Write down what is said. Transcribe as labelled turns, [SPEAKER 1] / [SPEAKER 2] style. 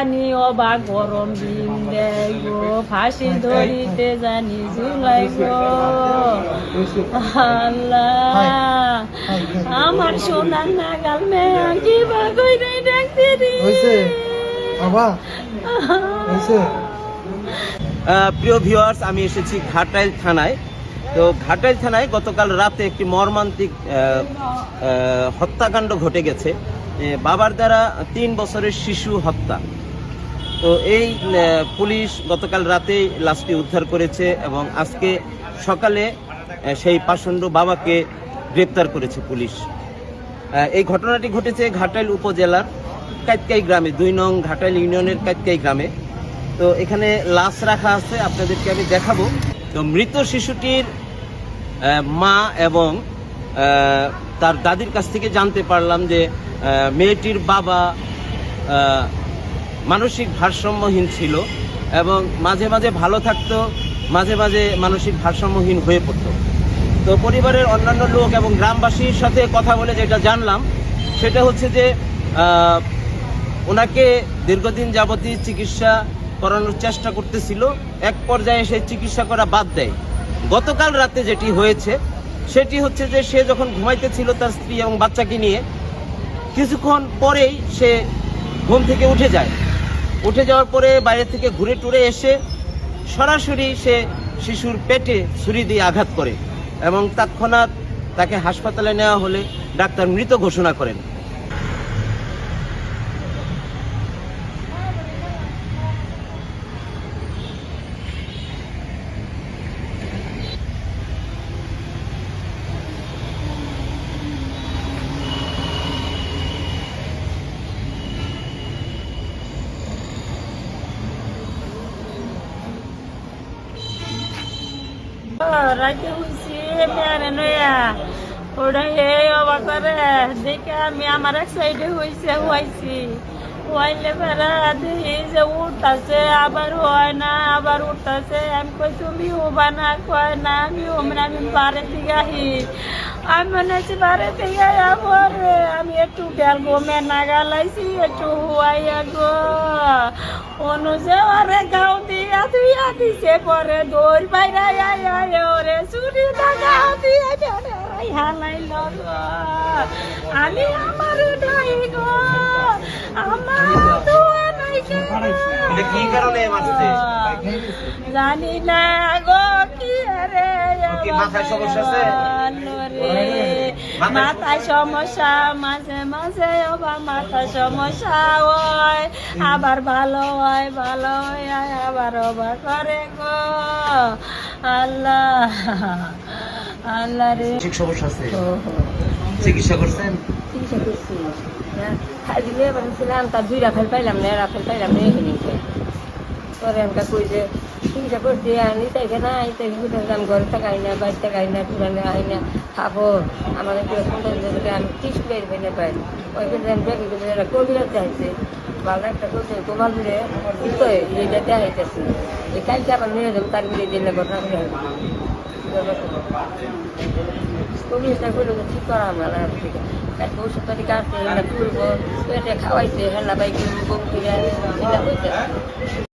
[SPEAKER 1] জানি অবা গরম দিন দেয় গো ফাঁসি ধরিতে জানি জুলাই গো আল্লাহ আমার সোনার নাগাল মেয়া কি বা কইরে ডাকতে?
[SPEAKER 2] বাবা
[SPEAKER 3] প্রিয় ভিউয়ার্স আমি এসেছি ঘাটাইল থানায়। তো ঘাটাইল থানায় গতকাল রাতে একটি মর্মান্তিক হত্যাকাণ্ড ঘটে গেছে। বাবার দ্বারা তিন বছরের শিশু হত্যা। তো এই পুলিশ গতকাল রাতেই লাশটি উদ্ধার করেছে এবং আজকে সকালে সেই পাষণ্ড বাবাকে গ্রেপ্তার করেছে পুলিশ। এই ঘটনাটি ঘটেছে ঘাটাইল উপজেলার কাইতকাই গ্রামে, দুই নং ঘাটাইল ইউনিয়নের কাইতকাই গ্রামে। তো এখানে লাশ রাখা আছে, আপনাদেরকে আমি দেখাবো। তো মৃত শিশুটির মা এবং তার দাদির কাছ থেকে জানতে পারলাম যে মেয়েটির বাবা মানসিক ভারসাম্যহীন ছিল এবং মাঝে মাঝে ভালো থাকতো, মাঝে মাঝে মানসিক ভারসাম্যহীন হয়ে পড়তো। তো পরিবারের অন্যান্য লোক এবং গ্রামবাসীর সাথে কথা বলে যেটা জানলাম, সেটা হচ্ছে যে ওনাকে দীর্ঘদিন যাবতীয় চিকিৎসা করানোর চেষ্টা করতেছিল। এক পর্যায়ে সে চিকিৎসা করা বাদ দেয়। গতকাল রাতে যেটি হয়েছে, সেটি হচ্ছে যে সে যখন ঘুমাইতেছিল তার স্ত্রী এবং বাচ্চাকে নিয়ে, কিছুক্ষণ পরেই সে ঘুম থেকে উঠে যায়। উঠে যাওয়ার পরে বাইরে থেকে ঘুরে টুরে এসে সরাসরি সে শিশুর পেটে ছুরি দিয়ে আঘাত করে এবং তৎক্ষণাৎ তাকে হাসপাতালে নেওয়া হলে ডাক্তার মৃত ঘোষণা করেন।
[SPEAKER 1] রাইতে হইছি মেয়ারে নয়া ওটা হে অবা করে দেখে আমি আমার এক সাইডে হইছে হইছি হইলে বেড়া দেখি যে উঠতেছে আবার হয় না আবার উঠতেছে আমি কই তুমি হবা না কয় না আমি হমরা আমি বারে থেকে আহি আমি মনে হচ্ছে বারে থেকে আবার আমি একটু বেল গমে নাগালাইছি একটু হুয়াইয়া গো অনুজে আরে গাও দিয়া তুইয়া দিছে পরে দৌড় বাইরে আয় হালাইল আমি আমার নাই গো আমার দুয়া নাই
[SPEAKER 3] কি কারণে মারছে?
[SPEAKER 1] জানি না গো কি রে
[SPEAKER 3] মাথায় সমস্যা আছে?
[SPEAKER 1] রে মাথায় সমস্যা মাঝে মাঝে আবার মাথায় সমস্যা হয়। আবার ভালো হয় ভালো হয় আবার অবার করে গো। আল্লাহ। আল্লাহ রে
[SPEAKER 3] ঠিক সমস্যা আছে। চিকিৎসা করছেন?
[SPEAKER 4] চিকিৎসা করছি। হ্যাঁ খাই দিলে বানিয়েছিলাম তার দুই রাফেল পাইলাম না রাফেল পাইলাম না এখানে পরে আমাকে কই যে চিকিৎসা করছি আনি তাই না এই তাই দাম ঘরে থাকাই না বাইরে থাকাই না পুরানো আই না খাব আমাদের আমি বের পাই কবিরা চাইছে একটা করছে তোমার দিলে দিতে এইটা দেখাইতেছি। এই কালকে আবার নিয়ে যাব, তার মিলিয়ে দিলে ঘটনা করে কবিরাজটা করলে তো ঠিক করা আমরা না এক ওষুধ পাতি কাটতে হেলা তুলবো, পেটে হেলা বাইকে বম কিনে এটা হইতে